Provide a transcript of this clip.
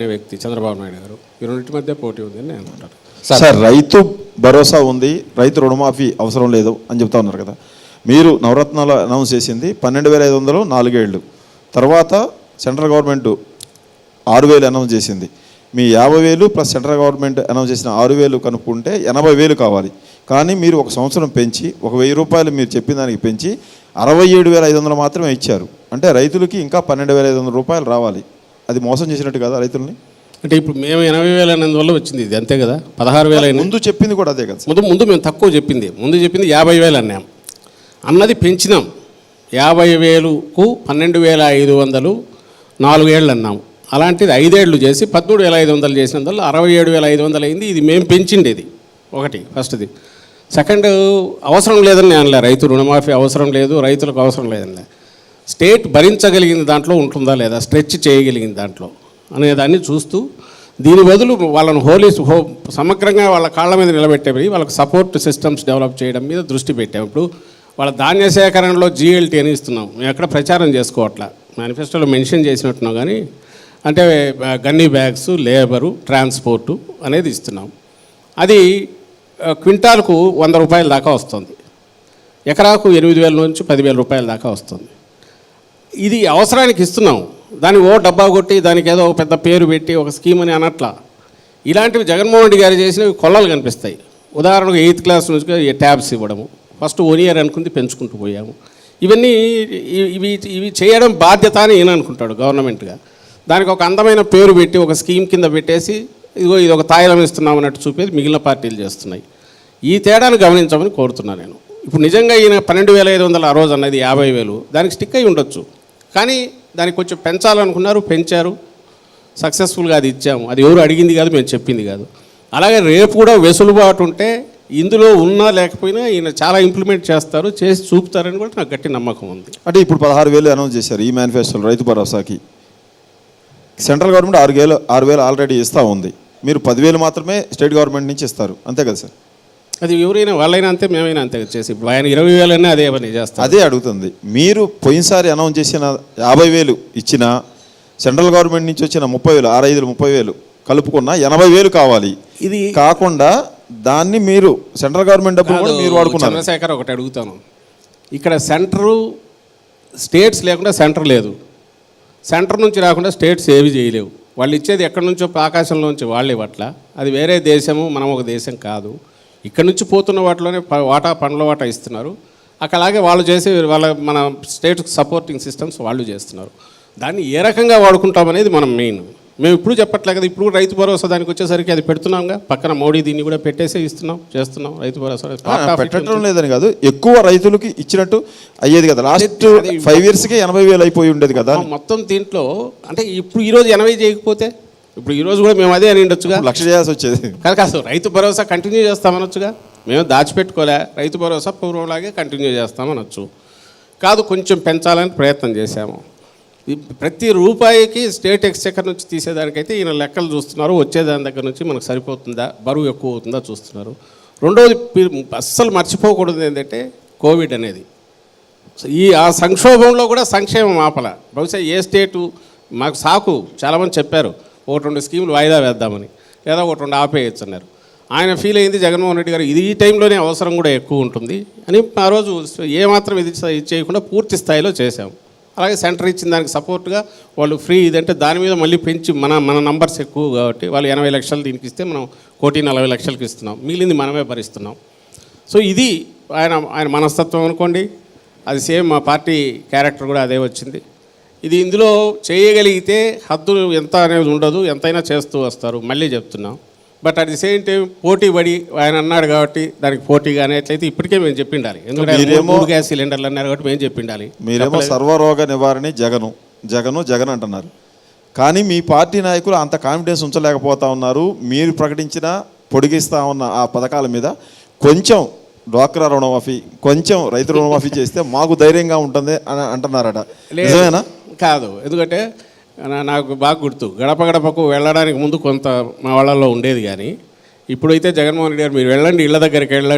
అనే వ్యక్తి చంద్రబాబు నాయుడు గారు. ఈ రెండింటి మధ్య పోటీ ఉంది అని నేను అనుకుంటాను సార్ రైతు భరోసా ఉంది రైతు రుణమాఫీ అవసరం లేదు అని చెప్తా ఉన్నారు కదా. మీరు నవరత్నాలు అనౌన్స్ చేసింది పన్నెండు వేల ఐదు వందలు నాలుగేళ్ళు. తర్వాత సెంట్రల్ గవర్నమెంట్ ఆరు వేలు అనౌన్స్ చేసింది. మీ యాభై వేలు ప్లస్ సెంట్రల్ గవర్నమెంట్ అనౌన్స్ చేసిన ఆరు వేలు కనుక్కుంటే ఎనభై వేలు కావాలి. కానీ మీరు ఒక సంవత్సరం పెంచి ఒక వెయ్యి రూపాయలు మీరు చెప్పిన దానికి పెంచి అరవై ఏడు వేల ఐదు వందలు మాత్రమే ఇచ్చారు. అంటే రైతులకి ఇంకా పన్నెండు వేల ఐదు వందల రూపాయలు రావాలి. అది మోసం చేసినట్టు కదా రైతుల్ని? అంటే ఇప్పుడు మేము ఎనభై వేలు అనేందువల్ల వచ్చింది ఇది అంతే కదా? పదహారు వేలు ముందు చెప్పింది కూడా అదే కదా. ముందు ముందు మేము తక్కువ చెప్పింది. ముందు చెప్పింది యాభై వేలు అన్నాం. అన్నది పెంచినాం. యాభై వేలుకు పన్నెండు వేల ఐదు వందలు నాలుగేళ్ళు అన్నాం. అలాంటిది ఐదేళ్ళు చేసి పదమూడు వేల ఐదు వందలు చేసినందువల్ల అరవై ఏడు వేల ఐదు వందలు అయింది. ఇది మేము పెంచిండేది ఒకటి ఫస్ట్ది. సెకండ్ అవసరం లేదని నేను అనలే. రైతు రుణమాఫీ అవసరం లేదు రైతులకు అవసరం లేదనిలే. స్టేట్ భరించగలిగిన దాంట్లో ఉంటుందా లేదా? స్ట్రెచ్ చేయగలిగిన దాంట్లో అనేదాన్ని చూస్తూ దీని బదులు వాళ్ళని హోలీ హో సమగ్రంగా వాళ్ళ కాళ్ళ మీద నిలబెట్టేవి వాళ్ళకి సపోర్ట్ సిస్టమ్స్ డెవలప్ చేయడం మీద దృష్టి పెట్టాం. ఇప్పుడు వాళ్ళ ధాన్య సేకరణలో జిఎల్టీ అని ఇస్తున్నాం. మేము ఎక్కడ ప్రచారం చేసుకోవట్లా? మేనిఫెస్టోలో మెన్షన్ చేసినట్టున్నాం కానీ అంటే గన్నీ బ్యాగ్స్ లేబరు ట్రాన్స్పోర్టు అనేది ఇస్తున్నాం. అది క్వింటాల్కు వంద రూపాయల దాకా వస్తుంది. ఎకరాకు ఎనిమిది వేల నుంచి పదివేల రూపాయల దాకా వస్తుంది. ఇది అవసరానికి ఇస్తున్నాం. దాన్ని ఓ డబ్బా కొట్టి దానికి ఏదో ఒక పెద్ద పేరు పెట్టి ఒక స్కీమ్ అని అనట్లా. ఇలాంటివి జగన్మోహన్ రెడ్డి గారు చేసినవి కొల్లలు కనిపిస్తాయి. ఉదాహరణకు ఎయిత్ క్లాస్ నుంచి ట్యాబ్స్ ఇవ్వడము ఫస్ట్ వన్ ఇయర్ అనుకుంది పెంచుకుంటూ పోయాము. ఇవన్నీ ఇవి ఇవి చేయడం బాధ్యత అని ఈయన అనుకుంటాడు గవర్నమెంట్గా. దానికి ఒక అందమైన పేరు పెట్టి ఒక స్కీమ్ కింద పెట్టేసి ఇదిగో ఇది ఒక తాయిలం ఇస్తున్నాం అన్నట్టు చూపేది మిగిలిన పార్టీలు చేస్తున్నాయి. ఈ తేడాను గమనించమని కోరుతున్నాను నేను. ఇప్పుడు నిజంగా ఈయన పన్నెండు వేల ఐదు వందల ఆ రోజు అన్నది యాభై వేలు. దానికి స్టిక్ అయి ఉండొచ్చు. కానీ దానికి కొంచెం పెంచాలనుకున్నారు పెంచారు. సక్సెస్ఫుల్గా అది ఇచ్చాము. అది ఎవరు అడిగింది కాదు మేము చెప్పింది కాదు. అలాగే రేపు కూడా వెసులుబాటు ఉంటే ఇందులో ఉన్నా లేకపోయినా ఈయన చాలా ఇంప్లిమెంట్ చేస్తారు చేసి చూపుతారని కూడా నాకు గట్టి నమ్మకం ఉంది. అంటే ఇప్పుడు పదహారు వేలు అనౌన్స్ చేశారు ఈ మేనిఫెస్టోలో రైతు భరోసాకి. సెంట్రల్ గవర్నమెంట్ ఆరు వేలు ఆరు వేలు ఆల్రెడీ ఇస్తూ ఉంది. మీరు పదివేలు మాత్రమే స్టేట్ గవర్నమెంట్ నుంచి ఇస్తారు. అంతే కదా సార్? అది ఎవరైనా వాళ్ళైనా అంతే మేమైనా అంతే చేసి ఇప్పుడు ఆయన ఇరవై వేలన్నా అదే పని చేస్తాం అదే అడుగుతుంది. మీరు పోయినసారి అనౌన్స్ చేసిన యాభై వేలు ఇచ్చిన సెంట్రల్ గవర్నమెంట్ నుంచి వచ్చిన ముప్పై వేలు ఆరు ఐదులు ముప్పై వేలు కలుపుకున్న ఎనభై వేలు కావాలి. ఇది కాకుండా దాన్ని మీరు సెంట్రల్ గవర్నమెంట్ డబ్బులు కూడా మీరు వాడుకున్నారు. చంద్రశేఖర్ ఒకటి అడుగుతాను. ఇక్కడ సెంటరు స్టేట్స్ లేకుండా సెంటర్ లేదు. సెంటర్ నుంచి రాకుండా స్టేట్స్ ఏవి చేయలేవు. వాళ్ళు ఇచ్చేది ఎక్కడి నుంచో ఆకాశంలోంచి వాళ్ళు ఇవ్వట్ల అది వేరే దేశము మనం ఒక దేశం కాదు. ఇక్కడ నుంచి పోతున్న వాటిలోనే ప- వాటా పండ్ల వాటా ఇస్తున్నారు. అక్కడ అలాగే వాళ్ళు చేసే వాళ్ళ మన స్టేట్ సపోర్టింగ్ సిస్టమ్స్ వాళ్ళు చేస్తున్నారు. దాన్ని ఏ రకంగా వాడుకుంటామనేది మనం మెయిన్. మేము ఇప్పుడు చెప్పట్లే కదా ఇప్పుడు రైతు భరోసా దానికి వచ్చేసరికి అది పెడుతున్నాంగా. పక్కన మోడీ దీన్ని కూడా పెట్టేసే ఇస్తున్నాం చేస్తున్నాం రైతు భరోసా పెట్టడం లేదని కాదు ఎక్కువ రైతులకి ఇచ్చినట్టు అయ్యేది కదా. లాస్ట్ ఫైవ్ ఇయర్స్కి ఎనభై వేలు అయిపోయి ఉండేది కదా మొత్తం దీంట్లో అంటే ఇప్పుడు ఈరోజు ఎనభై చేయకపోతే ఇప్పుడు ఈరోజు కూడా మేము అదే అని ఉండొచ్చుగా? లక్ష చేయాల్సి వచ్చేది. కాదు కాదు రైతు భరోసా కంటిన్యూ చేస్తామనొచ్చుగా? మేము దాచిపెట్టుకోలే రైతు భరోసా పూర్వంలాగే కంటిన్యూ చేస్తామనొచ్చు. కాదు కొంచెం పెంచాలని ప్రయత్నం చేశాము. ప్రతి రూపాయికి స్టేట్ ఎక్స్చెక్కర్ నుంచి తీసేదానికైతే ఈయన లెక్కలు చూస్తున్నారు వచ్చేదాని దగ్గర నుంచి మనకు సరిపోతుందా బరువు ఎక్కువ అవుతుందా చూస్తున్నారు. రెండోది పి- అస్సలు మర్చిపోకూడదు ఏంటంటే కోవిడ్ అనేది. ఈ ఆ సంక్షోభంలో కూడా సంక్షేమం ఆపల. బహుశా ఏ స్టేటు మాకు సాకు చాలామంది చెప్పారు. ఒకటి రెండు స్కీములు వాయిదా వేద్దామని. లేదా ఒకటి రెండు ఆపేయచ్చు అన్నారు. ఆయన ఫీల్ అయింది జగన్మోహన్ రెడ్డి గారు ఇది ఈ టైంలోనే అవసరం కూడా ఎక్కువ ఉంటుంది అని ఆ రోజు ఏమాత్రం ఇది ఇది చేయకుండా పూర్తి స్థాయిలో చేశాము. అలాగే సెంటర్ ఇచ్చిన దానికి సపోర్ట్గా వాళ్ళు ఫ్రీ ఇదంటే దాని మీద మళ్ళీ పెంచి మన మన నంబర్స్ ఎక్కువ కాబట్టి వాళ్ళు ఎనభై లక్షలు దీనికి ఇస్తే మనం కోటి నలభై లక్షలకి ఇస్తున్నాం. మిగిలింది మనమే భరిస్తున్నాం. సో ఇది ఆయన ఆయన మనస్తత్వం అనుకోండి. అది సేమ్ మా పార్టీ క్యారెక్టర్ కూడా అదే వచ్చింది. ఇది ఇందులో చేయగలిగితే హద్దులు ఎంత అనేది ఉండదు ఎంతైనా చేస్తూ వస్తారు మళ్ళీ చెప్తున్నాం. But at the same time పోటీ పడి ఆయన అన్నాడు కాబట్టి దానికి పోటీగా అనేట్లయితే ఇప్పటికే మేము చెప్పిండాలి. ఎందుకంటే మూడు గ్యాస్ సిలిండర్లు అన్నారు కాబట్టి మేము చెప్పిండాలి. మీరేమో సర్వరోగ నివారణ జగను జగను జగన్ అంటున్నారు. కానీ మీ పార్టీ నాయకులు అంత కాన్ఫిడెన్స్ ఉంచలేకపోతా ఉన్నారు. మీరు ప్రకటించిన పొడిగిస్తా ఉన్న ఆ పథకాల మీద కొంచెం డ్వాక్రా రుణమాఫీ కొంచెం రైతు రుణమాఫీ చేస్తే మాకు ధైర్యంగా ఉంటుంది అని అంటున్నారట. నిజమేనా? కాదు. ఎందుకంటే నాకు బాగా గుర్తు. గడప గడపకు వెళ్ళడానికి ముందు కొంత మా వాళ్ళలో ఉండేది కానీ ఇప్పుడైతే జగన్మోహన్ రెడ్డి గారు మీరు వెళ్ళండి ఇళ్ళ దగ్గరికి వెళ్ళండి